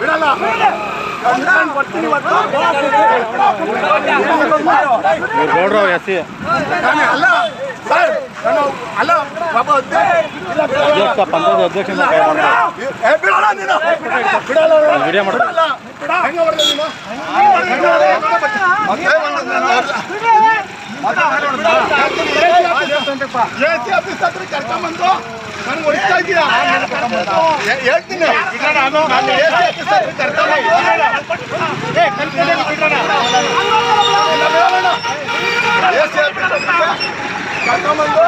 ಬಿಡಲ್ಲ. ಬರ್ತೀನಿ ಗೌಡ್ರು ಎಸ್ ಸಿ ನಾನು ಅಲ್ಲ. ಸರ್ ನಾನು ಅಲ್ಲ. ಪಾಪ ಅಧ್ಯಕ್ಷ ಬಿಡಲ್ಲ. ಅಧ್ಯಕ್ಷ ಕೈ ಮಾಡ್ತಾರೆ ಬಿಡಲ್ಲ ನೀನು? ಬಿಡಲ್ಲ. ವಿಡಿಯೋ ಮಾಡು. ಮತ್ತೆ ಎ ಸಿ ಆಫೀಸ್ ಹತ್ರ ಕರ್ಕೊಂಬಂದು ನನ್ಗೆ ಹೊಡಿತಾ ಇದೀಯ ಹೇಳ್ತೀನಿ ನಾನು ಎ ಸಿ ಆಫೀಸ್ ಹತ್ರ ಕರ್ಕೊಂಬಂದು ಇಲ್ಲ ಬಿಡೋಣ ಎ ಸಿ ಆಫೀಸ್ ಹತ್ರ ಕರ್ಕೊಂಬಂದು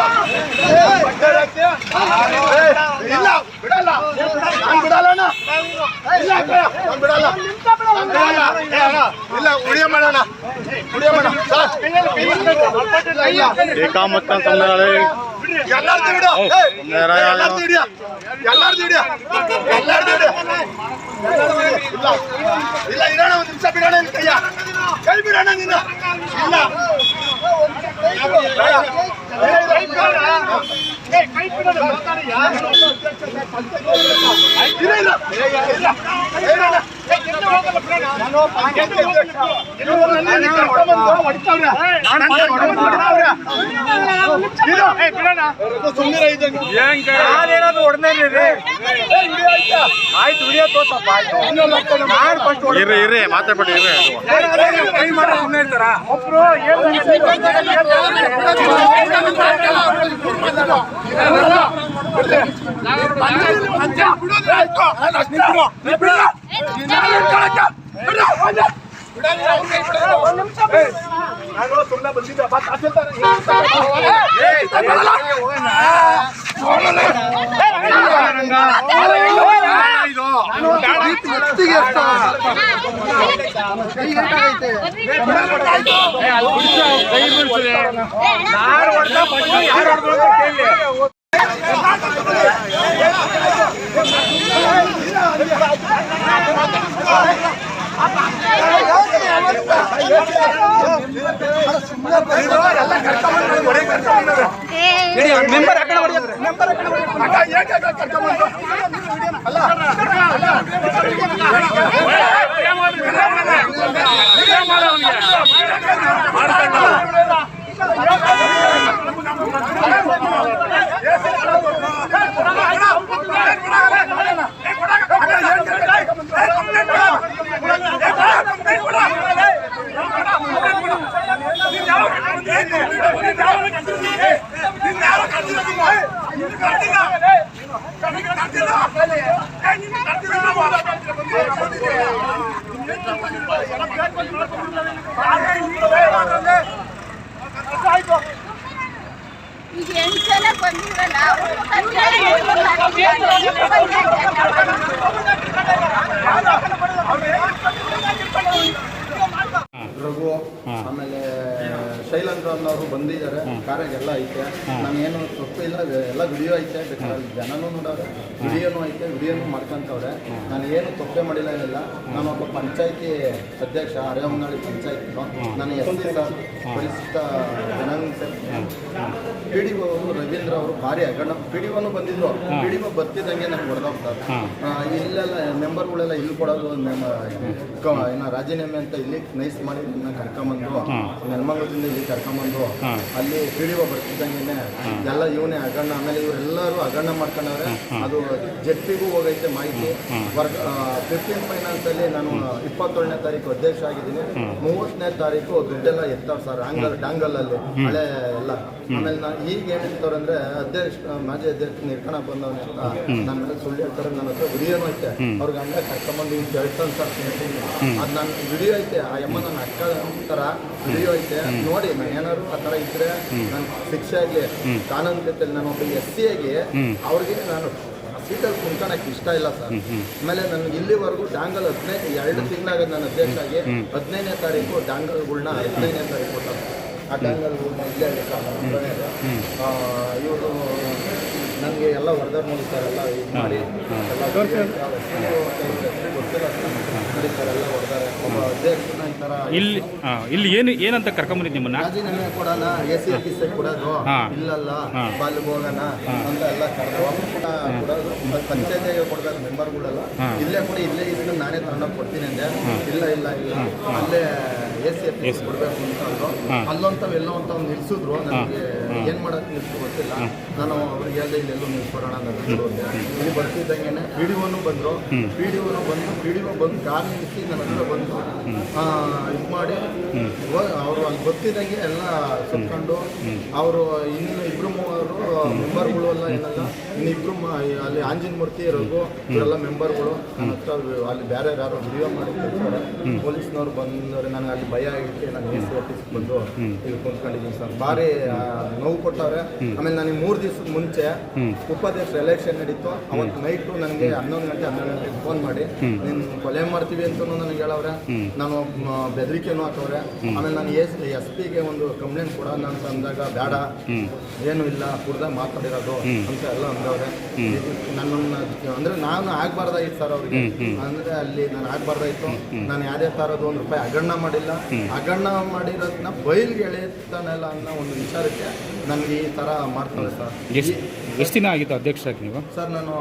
ಏ, ಬಟ್ಟೆ ಹಾಕ್ತೀಯ? ಏ, ಇಲ್ಲ ಬಿಡಲ್ಲ ನಾನು ಬಿಡಲ್ಲ ಇಲ್ಲ ಅಕ್ಕ, ನಾನ್ ಬಿಡಲ್ಲ ನಾನ್ ಬಿಡಲ್ಲ. ಏ, ಅಣ್ಣ, ಇಲ್ಲ ಉಳಿಯ ಮಾಡೋಣ. ಉಳಿಯ ಮಾಡೋಣ. ಸರ್, ಇಲ್ಲ ಇಲ್ಲ ಏಕಾ ಮತ್ತ ಅಂತಂದ್ರೆ ಎಲ್ಲಾರ್ದು ಹಿಡಿಯೋ. ಎಲ್ಲಾರ್ದು ಹಿಡಿಯ. ಎಲ್ಲಾರ್ದು ಹಿಡಿಯ. ಎಲ್ಲಾರ್ದು ಹಿಡಿಯೋ. ಇಲ್ಲ. ಇಲ್ಲ ಇರೋಣ ಒಂದು ನಿಮಿಷ ಬಿಡೋಣ ನಿನ್ ಕೈಯ. ಕೈ ಬಿಡೋಣ ನಿನ್ನ. ಇಲ್ಲ ಇಲ್ಲ, ಇಲ್ಲ. ಇಲ್ಲ. ಇರ್ರಿ ಇರ್ರಿ ಮಾತಾಡ್ಬೇಡಿ ಇರ್ರಿ. ಒಬ್ರು ಸುಮ್ಮನೆ ಯಾರು ಹೊಡೆದ ಯಾರು ಹೊಡೆದ ಕೇಳಿ ಕರ್ಕೊಂಡ್ಬಂದು ನನಗೆ ಹೊಡೆಯಕ್ಕೆ ಕರ್ಕೊಂಡ್ಬಂದವ್ರೆ. ಮೆಂಬರ್ ಆ ಕಡೆ ಹೊಡೆಯತ್ರಿ ಅಕ್ಕ, ಯಾಕೆ ಅಕ್ಕ ಕರ್ಕೊಂಡ್ಬಂದು? ಅಲ್ಲ, ಈಗ ಎಂಟು ಜನ ಬಂದಿರಲ್ಲ ಅವ್ರು ಪಂಚಾಯ್ತಿ ರಘು ಆಮೇಲೆ ಶೈಲಂದ್ರ ಅನ್ನೋರು ಬಂದಿದ್ದಾರೆ ಐತೆ. ನಾನೇನು ತಪ್ಪು ಇಲ್ಲ ಎಲ್ಲ ವಿಡಿಯೋ ಐತೆ. ಬೇಕಾದ್ರೆ ಜನನೂ ನೋಡವ್ರೆ ವಿಡಿಯೋನು ಐತೆ ವಿಡಿಯೋನು ಮಾಡ್ಕೊಂತವ್ರೆ. ನಾನು ಏನು ತಪ್ಪೇ ಮಾಡಿಲ್ಲ ಏನಿಲ್ಲ ನಾನು ಒಬ್ಬ ಪಂಚಾಯತಿ ಅಧ್ಯಕ್ಷ ಅರೆಹೊಂಗಳಿ ಪಂಚಾಯತಿ. ನಾನು ಎಸ್ ಪರಿಶಿಷ್ಟ ಜನಾಂಗ ಪಿ ಡಿ ಅವರು ರವೀಂದ್ರ ಅವರು ಭಾರಿ ಅಗಣ ಪಿ ಡಿ ಒನು ಬಂದಿದ್ರು. ಪಿ ಡಿ ಒ ಬರ್ತಿದ್ದಂಗೆ ನಮ್ಗೆ ಹೊಡೆದೋಗ್ತಾರೆ ಇಲ್ಲೆಲ್ಲ ಮೆಂಬರ್ಗಳೆಲ್ಲ ಇಲ್ಲಿ ಕೊಡೋದು ಏನೋ ರಾಜೀನಾಮೆ ಅಂತ ಇಲ್ಲಿ ನೈಸ್ ಮಾಡಿ ನನ್ನ ಕರ್ಕೊಂಬಂದು ನೆಲಮಂಗಲದಿಂದ ಇಲ್ಲಿ ಕರ್ಕೊಂಬಂದು ಅಲ್ಲಿ ಪಿ ಡಿ ಒ ಬರ್ತಿದ್ದಂಗೆ ಎಲ್ಲ ಇವನೇ ಅಗಣ್ಣ ಆಮೇಲೆ ಇವರೆಲ್ಲರೂ ಅಗಣ್ಣ ಮಾಡ್ಕೊಂಡವ್ರೆ. ಅದು ಜೆಟ್ಟಿಗೂ ಹೋಗೈತೆ ಮಾಹಿತಿ. ವರ್ಗ ಫೈನಾನ್ಸ್ ಅಲ್ಲಿ ನಾನು ಇಪ್ಪತ್ತೇಳನೇ ತಾರೀಕು ಅಧ್ಯಕ್ಷ ಆಗಿದ್ದೀನಿ. ಮೂವತ್ತನೇ ತಾರೀಕು ದುಡ್ಡೆಲ್ಲ ಎತ್ತಾವ್ ಸರ್ ಆಂಗಲ್ ಅಲ್ಲಿ ಹಳೆ ಎಲ್ಲ. ಆಮೇಲೆ ನಾನು ಈಗ ಏನ್ ಹೇಳ್ತಾರೆ ಅಂದ್ರೆ ಅಧ್ಯಕ್ಷ ಮಾಜಿ ಅಧ್ಯಕ್ಷ ನಿರ್ಕಣ ಬಂದವನೇ ಅಂತ ನನ್ನ ಮೇಲೆ ಸುಳ್ಳು ಹೇಳ್ತಾರೆ ನನ್ನ ಹತ್ರ ವಿಡಿಯೋನು ಐತೆ. ಅವ್ರ ಗಂಡ ಕರ್ಕೊಂಬಂದು ಹಿಂಗೆ ಹೇಳ್ತಾನೆ ಸರ್ ಅದು ನನ್ನ ವಿಡಿಯೋ ಐತೆ. ಆ ಅಮ್ಮ ನನ್ನ ಅಕ್ಕ ಥರ ವಿಡಿಯೋ ಐತೆ. ನೋಡಿ ನಾನು ಏನಾದ್ರು ಆ ಥರ ಇದ್ರೆ ಶಿಕ್ಷೆ ಆಗಲಿ ಕಾನೂನು ರೀತಿಯಲ್ಲಿ ನಾನು ಒಬ್ಬ ಎಸ್ ಸಿ ಆಗಿ ಅವ್ರಿಗೆ ನಾನು ಸೀಟಲ್ಲಿ ಕುಂತ್ಕೊಳಕ್ಕೆ ಇಷ್ಟ ಇಲ್ಲ ಸರ್. ಆಮೇಲೆ ನನಗೆ ಇಲ್ಲಿವರೆಗೂ ಡಾಂಗಲ್ ಹದಿನೈದು ಎರಡು ತಿಂಗಳಾಗ ನಾನು ಅಧ್ಯಕ್ಷ ಆಗಿ ಹದಿನೈದನೇ ತಾರೀಕು ಡಾಂಗಲ್ಗಳ್ನ ಹದಿನೈದನೇ ತಾರೀಕು ಕೊಟ್ಟ ಆ ಡಾಂಗಲ್ಗಳ್ನ ಇಲ್ಲೇ ಇದೆ ಸರ್ ಇದೆ. ನನಗೆ ಎಲ್ಲ ವರದಾರ ನೋಡ್ತಾರೆಲ್ಲ ಇದು ಮಾಡಿ ಎಲ್ಲ ಗೊತ್ತಿಲ್ಲ ನೋಡಿ ಸರ್ ಎಲ್ಲ ಹೊಡೆದಾರೆ ಒಬ್ಬ ಅಧ್ಯಕ್ಷನ ಈ ಥರ ಥರ ಇಲ್ಲಿ ಇಲ್ಲಿ ಏನು ಏನಂತ ಕರ್ಕೊಂಬಂದಿದ್ದು ನಿಮ್ಮನ್ನ? ರಾಜೀನಾಮೆ ಕೊಡೋಣ ಎ ಸಿ ಸಿ ಕೊಡೋದು ಹಾ. ಇಲ್ಲಲ್ಲ ಹಾ. ಬಾಲ್ಗೆ ಹೋಗೋಣ ಅಂತ ಎಲ್ಲ ಕರೆದು ಕೊಡೋದು. ಪಂಚಾಯತಿಗೆ ಕೊಡ್ಬೇಕು ಮೆಂಬರ್ಗಳೆಲ್ಲ. ಹಾ. ಇಲ್ಲೇ ಕೂಡ ಇಲ್ಲೇ ಇದನ್ನ ನಾನೇ ತಗೊಂಡೋಗಿ ಕೊಡ್ತೀನಿ ಅಂದೆ. ಇಲ್ಲ ಇಲ್ಲ ಇಲ್ಲ. ಅಲ್ಲೇ ಎ ಸಿ ಕೊಡಬೇಕು ಅಂತ ಅಂದ್ರು. ಅಲ್ಲೊಂಥವು ಎಲ್ಲೋ ಅಂತ ನಿಲ್ಸಿದ್ರು. ನನಗೆ ಏನ್ ಮಾಡಕ್ ನಿಲ್ಸು ಗೊತ್ತಿಲ್ಲ. ನಾನು ಅವ್ರಿಗೆ ಹೇಳ್ದೆ ಇಲ್ಲೆಲ್ಲೋ ನಿಲ್ಸ್ಕೊಡೋಣ ಅಂತ ಇಲ್ಲಿ ಬರ್ತಿದ್ದಂಗೆನೆ ಪಿ ಡಿ ಒನು ಬಂದ್ರು. ಪಿ ಡಿ ಒನು ಬಂದು ಪಿ ಡಿ ಒ ಬಂದು ಕಾರ್ ನಿಲ್ಲಿಸಿ ನನ್ನ ಹತ್ರ ಬಂದು ಇದು ಮಾಡಿ ಅವರು ಅಲ್ಲಿ ಗೊತ್ತಿದ್ದಂಗೆ ಎಲ್ಲ ಸುತ್ಕೊಂಡು ಅವರು ಇನ್ನು ಇಬ್ರು ಮೂವರು ಮೆಂಬರ್ಗಳು ಎಲ್ಲ ಏನಲ್ಲ ಇನ್ನು ಇಬ್ರು ಅಲ್ಲಿ ಆಂಜನೇಯ ಮೂರ್ತಿ ರಘು ಇವರೆಲ್ಲ ಮೆಂಬರ್ಗಳು. ನನ್ನ ಹತ್ರ ಅಲ್ಲಿ ಬೇರೆ ಯಾರು ವಿಡಿಯೋ ಮಾಡಿ ಪೊಲೀಸ್ನವ್ರು ಬಂದವ್ರೆ ನನಗೆ ಅಲ್ಲಿ ಭಯ ಇಟ್ಟು ನಾನು ಎ ಸಿ ಆಫೀಸ್ ಬಂದು ಇಲ್ಲಿ ಕುಂತ್ಕೊಂಡಿದ್ದೀನಿ ಸರ್. ಭಾರಿ ನೋವು ಕೊಟ್ಟವ್ರೆ. ಆಮೇಲೆ ನನಗೆ ಮೂರು ದಿವಸದ ಮುಂಚೆ ಉಪಾಧ್ಯಕ್ಷ ಎಲೆಕ್ಷನ್ ನಡೀತು. ಅವತ್ತು ನೈಟು ನನಗೆ ಹನ್ನೊಂದು ಗಂಟೆ ಹನ್ನೆರಡು ಗಂಟೆಗೆ ಫೋನ್ ಮಾಡಿ ನೀನು ಕೊಲೆ ಮಾಡ್ತೀವಿ ಅಂತ ನನಗೆ ಹೇಳವ್ರೆ. ನಾನು ಬೆದರಿಕೆನೂ ಹಾಕವ್ರೆ. ಆಮೇಲೆ ನಾನು ಎಸ್ ಎಸ್ ಪಿಗೆ ಒಂದು ಕಂಪ್ಲೇಂಟ್ ಕೊಡೋಣ ಅಂತ ಅಂದಾಗ ಬೇಡ ಏನು ಇಲ್ಲ ಕುಡ್ದ ಮಾತಾಡಿರೋದು ಅಂತ ಎಲ್ಲ ಅಂದವ್ರೆ. ನನ್ನ ಅಂದ್ರೆ ನಾನು ಆಗ್ಬಾರ್ದಾಗಿತ್ತು ಸರ್ ಅವ್ರಿಗೆ. ಅಂದ್ರೆ ಅಲ್ಲಿ ನಾನು ಆಗ್ಬಾರ್ದಾಯ್ತು. ನಾನು ಯಾವ್ದೇ ತರದ್ದು ಒಂದು ರೂಪಾಯಿ ಹಗರಣ ಮಾಡಿಲ್ಲ. ಹಗರಣ ಮಾಡಿರೋದನ್ನ ಬಯಲ್ಗೆ ಎಳೆಯುತ್ತಾನಲ್ಲ ಅನ್ನೋ ಒಂದು ವಿಚಾರಕ್ಕೆ ನನಗೆ ಈ ಥರ ಮಾಡ್ತಾರೆ ಸರ್. ಎಷ್ಟು ದಿನ ಆಗಿತ್ತು ಅಧ್ಯಕ್ಷರಾಗಿ ನೀವು? ಸರ್ ನಾನು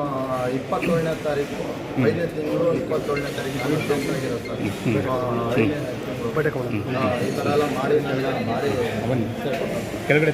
ಇಪ್ಪತ್ತೇಳನೇ ತಾರೀಕು ಐದನೇ ತಿಂಗಳು ಇಪ್ಪತ್ತೇಳನೇ ತಾರೀಕು ನಾನು ಅಧ್ಯಕ್ಷ ಆಗಿರೋದು ಸರ್ ಈ ಥರ ಎಲ್ಲ ಮಾಡಿ ಮಾಡಿ ಕೆಳಗಡೆ